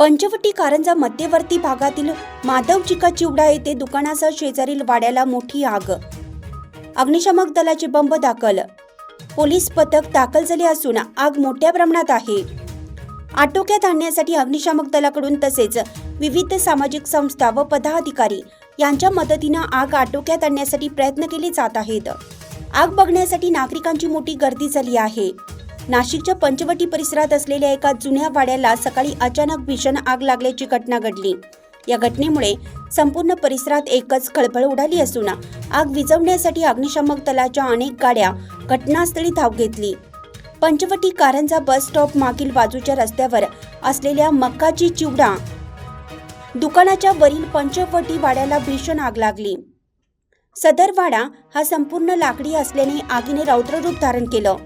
पंचवटी कारंजा मध्यवर्ती भागातील माधव चिका चिवडा येथे दुकानासह शेजारील वाड्याला मोठी आग. अग्निशामक दलाचे बंब दाखल. पोलीस पथक दाखल झाले असून आग मोठ्या प्रमाणात आहे. आटोक्यात आणण्यासाठी अग्निशामक दलाकडून तसेच विविध सामाजिक संस्था व पदाधिकारी यांच्या मदतीनं आग आटोक्यात आणण्यासाठी प्रयत्न केले जात आहेत. आग बघण्यासाठी नागरिकांची मोठी गर्दी झाली आहे. नाशिकच्या पंचवटी परिसरात असलेल्या एका जुन्या वाड्याला सकाळी अचानक भीषण आग लागल्याची घटना घडली. या घटनेमुळे संपूर्ण परिसरात एकच खळबळ उडाली असून आग विझवण्यासाठी अग्निशामक दलाच्या अनेक गाड्या घटनास्थळी धाव घेतली. पंचवटी कारंजा बस स्टॉप मागील बाजूच्या रस्त्यावर असलेल्या मक्काची चिवडा दुकानाच्या वरील पंचवटी वाड्याला भीषण आग लागली. सदर वाडा हा संपूर्ण लाकडी असल्याने आगीने रौद्ररूप धारण केलं.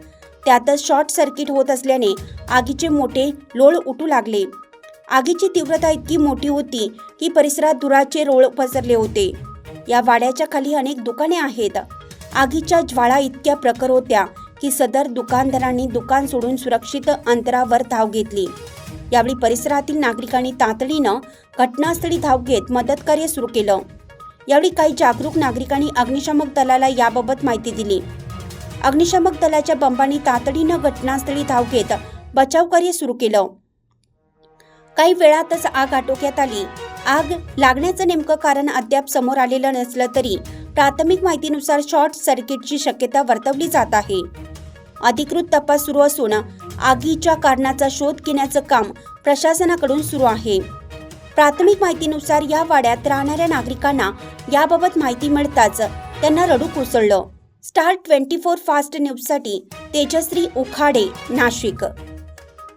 त्यातच शॉर्ट सर्किट होत असल्याने आगीचे मोठे लोळ उठू लागले. आगीची तीव्रता इतकी मोठी होती की परिसरात धुराचे रोळ पसरले होते. या वाड्याच्या खाली अनेक दुकाने आहेत. आगीच्या ज्वाळा इतक्या प्रखर होत्या की सदर दुकानदारांनी दुकान सोडून सुरक्षित अंतरावर धाव घेतली. यावेळी परिसरातील नागरिकांनी तातडीनं घटनास्थळी धाव घेत मदतकार्य सुरू केलं. यावेळी काही जागरूक नागरिकांनी अग्निशामक दलाला याबाबत माहिती दिली. अग्निशामक दलाच्या बंबांनी तातडीनं घटनास्थळी धाव घेत बचावकार्य सुरू केलं. काही वेळातच आग आटोक्यात आली. आग लागण्याचं नेमकं कारण अद्याप समोर आलेलं नसलं तरी प्राथमिक माहितीनुसार शॉर्ट सर्किटची शक्यता वर्तवली जात आहे. अधिकृत तपास सुरू असून आगीच्या कारणाचा शोध घेण्याचं काम प्रशासनाकडून सुरू आहे. प्राथमिक माहितीनुसार या वाड्यात राहणाऱ्या नागरिकांना याबाबत माहिती मिळताच त्यांना रडू कोसळलं. स्टार ट्वेंटी फोर फास्ट न्यूजसाठी तेजश्री उखाडे नाशिक.